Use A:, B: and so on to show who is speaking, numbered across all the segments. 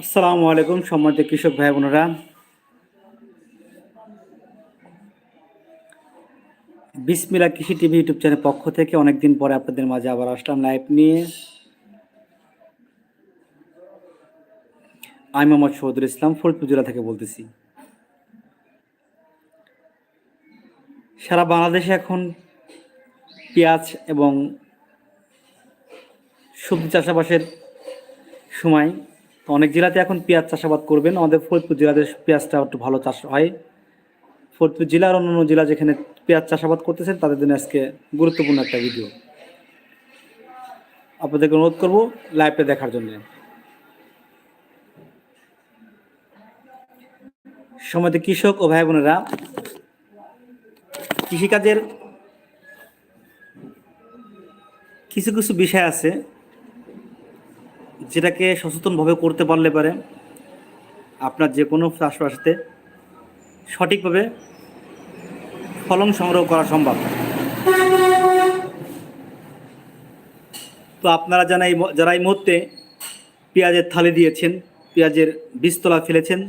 A: আসসালামু আলাইকুম সম্মানিত কৃষক ভাই বোনেরা। বিসমিলা কৃষি টিভি ইউটিউব চ্যানেল পক্ষ থেকে অনেকদিন পরে আপনাদের মাঝে আবার আসলাম লাইভ নিয়ে। আমি মোহাম্মদ শহীদুল ইসলাম, ফরিদপুর জেলা থেকে বলতেছি। সারা বাংলাদেশে এখন পেঁয়াজ এবং সবজি চাষাবাসের সময় তো অনেক জেলাতে এখন পেঁয়াজ চাষাবাদ করবেন। আমাদের ফরিদপুর জেলাতে পেঁয়াজটা একটু ভালো চাষ হয়। ফরিদপুর জেলার অন্যান্য জেলা যেখানে পেঁয়াজ চাষাবাদ করতেছেন, তাদের জন্য আজকে গুরুত্বপূর্ণ একটা ভিডিও আপনাদেরকে অনুরোধ করব লাইভটা দেখার জন্য। সমাজে কৃষক ও ভাই বোনেরা, কৃষিকাজের কিছু কিছু বিষয় আছে যেটাকে সচেতনভাবে করতে পারলে পারে আপনার যে কোনো চাষবাসতে সঠিকভাবে ফলন সংগ্রহ করা সম্ভব। তো আপনারা জানা এই যারা এই মুহূর্তে পেঁয়াজের থালি দিয়েছেন, পেঁয়াজের বীজতলা ফেলেছেন,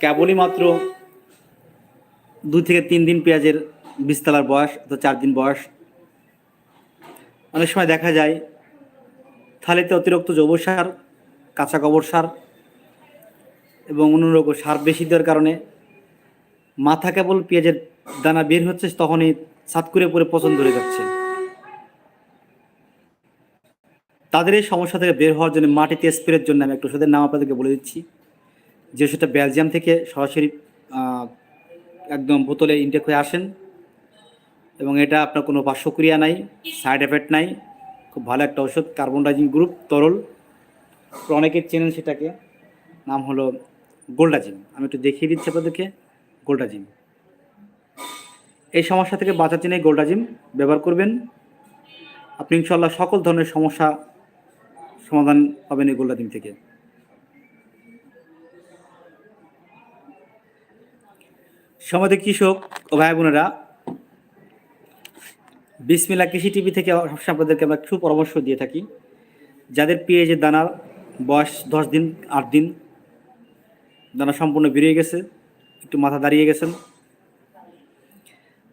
A: কেবলই মাত্র দুই থেকে তিন দিন পেঁয়াজের বীজতলার বয়স তো চার দিন বয়স অনেক সময় দেখা যায়, থালিতে অতিরিক্ত জৈব সার, কাঁচা গোবর সার এবং অন্য রকম সার বেশি দেওয়ার কারণে মাথা কেবল পেঁয়াজের দানা বের হচ্ছে তখনই সাত করে পরে পছন্দ ধরে যাচ্ছে। তাদের এই সমস্যা থেকে বের হওয়ার জন্য মাটিতে স্প্রের জন্য আমি একটু ওষুধের নাম আপনাদেরকে বলে দিচ্ছি। যে সেটা বেলজিয়াম থেকে সরাসরি একদম বোতলে ইনটেক হয়ে আসেন। এবং এটা আপনার কোনো পার্শ্বক্রিয়া নাই সাইড এফেক্ট নাই, খুব ভালো একটা ওষুধ কার্বন ডাইজিং গ্রুপ তরল অনেকে চেনেন সেটাকে, নাম হলো গোল্ডাজিম আমি একটু দেখিয়ে দিচ্ছি আপনাদেরকে গোল্ডাজিম এই সমস্যা থেকে বাঁচার জন্য গোল্ডাজিম ব্যবহার করবেন। আপনি ইনশাল্লাহ সকল ধরনের সমস্যা সমাধান পাবেন এই গোল্ডাজিম থেকে। সমাজে কৃষক ও ভাই বোনেরা বিসমিল্লা কৃষি টিভি থেকে আপনাদেরকে আমরা কিছু পরামর্শ দিয়ে থাকি। যাদের পেঁয়াজের দানা বয়স দশ দিন, আট দিন, দানা সম্পূর্ণ বেরিয়ে গেছে, একটু মাথা দাঁড়িয়ে গেছেন,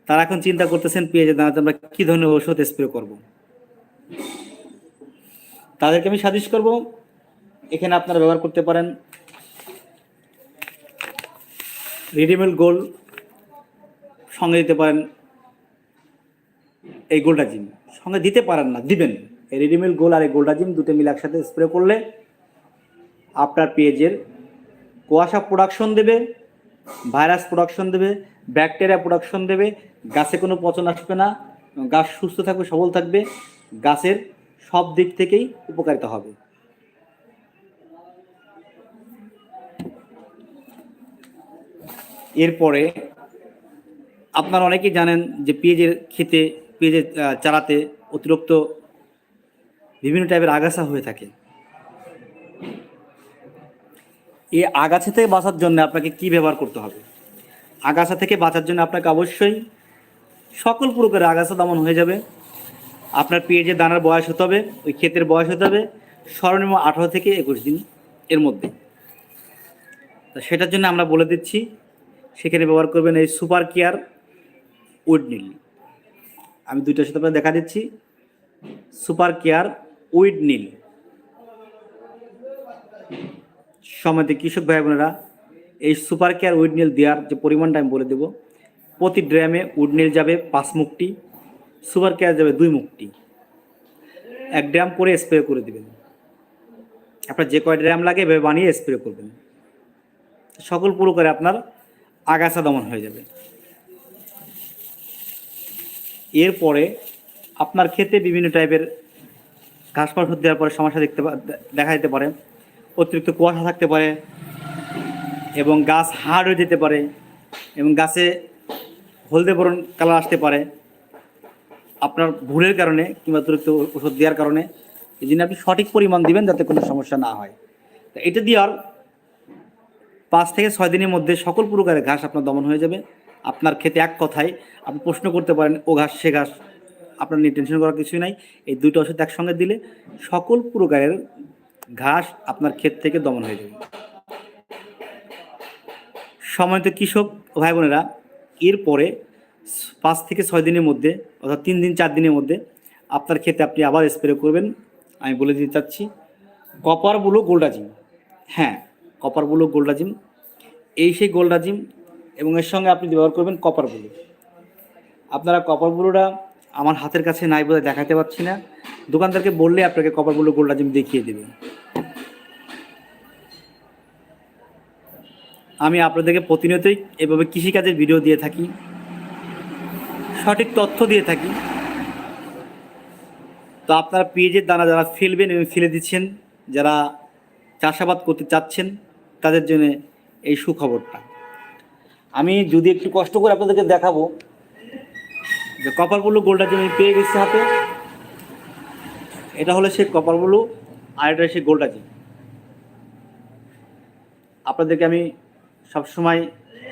A: তারা এখন চিন্তা করতেছেন পেঁয়াজের দানাতে আমরা কী ধরনের ওষুধ স্প্রে করব। তাদেরকে আমি সাজেস্ট করব, এখানে আপনারা ব্যবহার করতে পারেন রেডিমেড গোল্ড সঙ্গে দিতে পারেন এই গোল্ডাজিম সঙ্গে দিতে পারেন না, দিবেন। এই রেডিমেড গোল আর এই গোল্ডাজিম দুটো মিলে একসাথে স্প্রে করলে আপনার পেঁয়াজের কুয়াশা প্রোডাকশন দেবে ভাইরাস প্রোডাকশন দেবে ব্যাকটেরিয়া প্রোডাকশন দেবে, গাছে কোনো পচন আসবে না, গাছ সুস্থ থাকবে, সবল থাকবে, গাছের সব দিক থেকেই উপকারিতা হবে। এরপরে আপনারা অনেকেই জানেন যে পেঁয়াজের খেতে পেঁয়াজের চালাতে অতিরিক্ত বিভিন্ন টাইপের আগাছা হয়ে থাকে। এই আগাছা থেকে বাঁচার জন্য আপনাকে কি ব্যবহার করতে হবে? আগাছা থেকে বাঁচার জন্য আপনাকে অবশ্যই সকল প্রকারের আগাছা দমন হয়ে যাবে। আপনার পেঁয়াজের দানার বয়স হতে হবে, ওই ক্ষেতের বয়স হতে হবে সর্বনিম্ন আঠারো থেকে একুশ দিন এর মধ্যে। তা সেটার জন্য আমরা বলে দিচ্ছি, সেখানে ব্যবহার করবেন এই সুপার কেয়ার উইড নীল আমি দুইটার সাথে আপনাদের দেখা দিচ্ছি। সুপার কেয়ার উইড নীল। সমাজে কৃষক ভাই বোনেরা, এই সুপার কেয়ার উইড নীল দেওয়ার যে পরিমাণটা আমি বলে দেব, প্রতি ড্রামে উইড নীল যাবে পাঁচ মুক্তি, সুপার কেয়ার যাবে দুই মুক্তি। এক ড্রাম করে স্প্রে করে দেবেন। আপনার যে কয় ড্রাম লাগে এভাবে বানিয়ে স্প্রে করবেন। সকল পুরো করে আপনার আগাছা দমন হয়ে যাবে। এরপরে আপনার ক্ষেতে বিভিন্ন টাইপের ঘাস পাশ দেওয়ার পরে সমস্যা দেখতে দেখা যেতে পারে। অতিরিক্ত কুয়াশা থাকতে পারে এবং গাছ হার্ড হয়ে যেতে পারে এবং গাছে হলদে বরণ কালার আসতে পারে। আপনার ভুলের কারণে কিংবা অতিরিক্ত ওষুধ দেওয়ার কারণে এই জন্য আপনি সঠিক পরিমাণ দিবেন যাতে কোনো সমস্যা না হয়। তা এটা দেওয়ার পাঁচ থেকে ছয় দিনের মধ্যে সকল প্রকারের ঘাস আপনার দমন হয়ে যাবে। আপনার ক্ষেতে এক কথায় আপনি প্রশ্ন করতে পারেন, ও ঘাস, সে ঘাস। আপনার নিয়ে টেনশন করার কিছুই নাই। এই দুটো ওষুধ একসঙ্গে দিলে সকল প্রকারের ঘাস আপনার ক্ষেত থেকে দমন হয়ে যাবে। সময়ত কৃষক ভাই বোনেরা এরপরে পাঁচ থেকে ছয় দিনের মধ্যে অর্থাৎ তিন দিন, চার দিনের মধ্যে আপনার ক্ষেতে আপনি আবার স্প্রে করবেন। আমি বলে দিতে চাচ্ছি, কপার বুলো গোল্ডাজিম হ্যাঁ কপার বুলো গোল্ডাজিম এই সেই গোল্ডাজিম এবং এর সঙ্গে আপনি ব্যবহার করবেন কপার বুলো আপনারা কপার বুলোটা আমার হাতের কাছে নাই বলে দেখাতে পারছি না। দোকানদারকে বললে আপনাকে কপার বুলো গোল্ডাজিম দেখিয়ে দেবে। আমি আপনাদেরকে প্রতিনিয়তই এভাবে কৃষিকাজের ভিডিও দিয়ে থাকি। সঠিক তথ্য দিয়ে থাকি। তো আপনারা পেঁয়াজের দানা যারা ফেলবেন এবং ফেলে দিচ্ছেন, যারা চাষাবাদ করতে চাচ্ছেন, তাদের জন্য এই সুখবরটা। আমি যদি একটু কষ্ট করে আপনাদেরকে দেখাবো, যে কপার গোলটা যে পেয়ে গেছি হাতে, এটা হলো সে কপার ব্লু, আর এটা সে গোলটা যে। আপনাদেরকে আমি সবসময়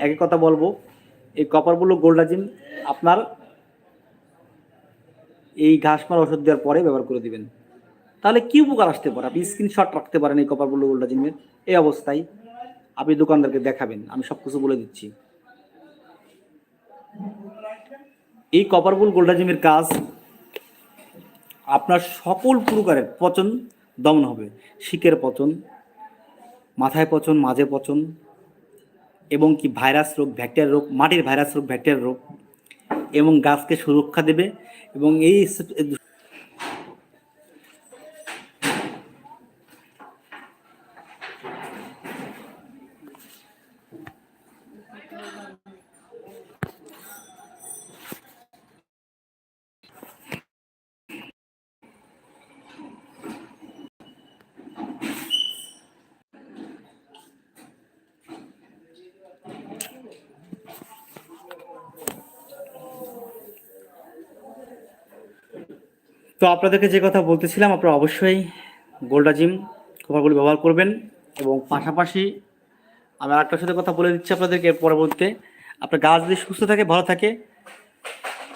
A: একই কথা বলব, এই কপার ব্লু গোল্ডাজিম আপনার এই ঘাস মারা ওষুধ দেওয়ার পরে ব্যবহার করে দিবেন। তাহলে কি উপকার আসতে পারে? আপনি স্ক্রিনশট রাখতে পারেন এই কপার ব্লু গোল্ডাজিমের এই অবস্থায়। আপনি দোকানদারকে দেখাবেন, আমি সব কিছু বলে দিচ্ছি। এই কপার বুল গোল্ডাজিমের কাজ আপনার সকল প্রকারের পচন দমন হবে। শিকের পচন, মাথায় পচন, মাঝে পচন, এবং কি ভাইরাস রোগ ব্যাকটেরিয়া রোগ, মাটির ভাইরাস রোগ ব্যাকটেরিয়া রোগ, এবং গাছকে সুরক্ষা দেবে, এবং এই তো আপনাদেরকে যে কথা বলতেছিলাম, আপনারা অবশ্যই গোল্ডাজিম কভারগুলি ব্যবহার করবেন এবং পাশাপাশি আমি আরেকটার সাথে কথা বলে দিচ্ছি আপনাদেরকে পরবর্তীতে। আপনার গাছ যদি সুস্থ থাকে, ভালো থাকে,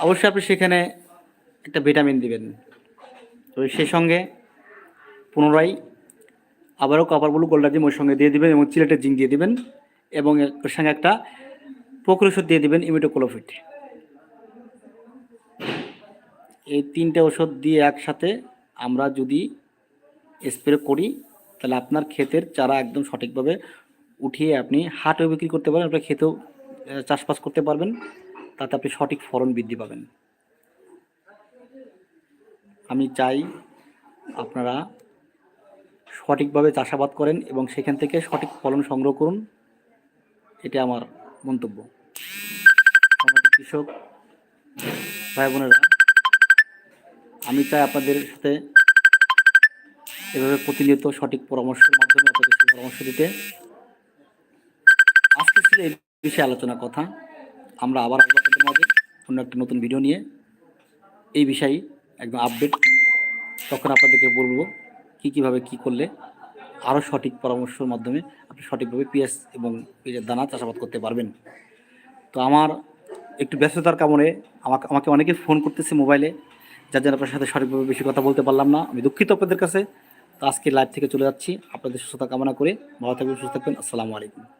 A: অবশ্যই আপনি সেখানে একটা ভিটামিন দিবেন। তো সেই সঙ্গে পুনরায় আবারও কপার ব্লু গোল্ডাজিম ওর সঙ্গে দিয়ে দিবেন এবং চিলেটের জিঙ্ক দিয়ে দিবেন এবং ওর সঙ্গে একটা প্রকুর দিয়ে দিবেন ইমিটোকোলোফিট। এই তিনটে ওষুধ দিয়ে একসাথে আমরা যদি স্প্রে করি, তাহলে আপনার ক্ষেতের চারা একদম সঠিকভাবে উঠিয়ে আপনি হাটেও বিক্রি করতে পারেন আপনার ক্ষেতেও চাষবাস করতে পারবেন। তাতে আপনি সঠিক ফলন বৃদ্ধি পাবেন। আমি চাই আপনারা সঠিকভাবে চাষাবাদ করেন এবং সেখান থেকে সঠিক ফলন সংগ্রহ করুন। এটা আমার মন্তব্য। কৃষক ভাই বোনেরা আমি চাই আপনাদের সাথে এভাবে প্রতিনিয়ত সঠিক পরামর্শের মাধ্যমে আপনাদের পরামর্শ দিতে। আজকে ছিল এই বিষয়ে আলোচনা কথা। আমরা আবার আসব আপনাদের মাঝে অন্য একটা নতুন ভিডিও নিয়ে। এই বিষয়ে একদম আপডেট তখন আপনাদেরকে বলব কী কীভাবে কী করলে আরও সঠিক পরামর্শের মাধ্যমে আপনি সঠিকভাবে পিএস এবং পেঁয়াজের দানা চাষাবাদ করতে পারবেন। তো আমার একটু ব্যস্ততার কারণে আমাকে আমাকে অনেকে ফোন করতেছে মোবাইলে যার জন্য আপনার সাথে সঠিকভাবে বেশি কথা বলতে পারলাম না। আমি দুঃখিত আপনাদের কাছে। তো আজকে লাইভ থেকে চলে যাচ্ছি। আপনাদের সুস্থতা কামনা করে ভালো থাকবেন, সুস্থ থাকবেন। আসসালামু আলাইকুম।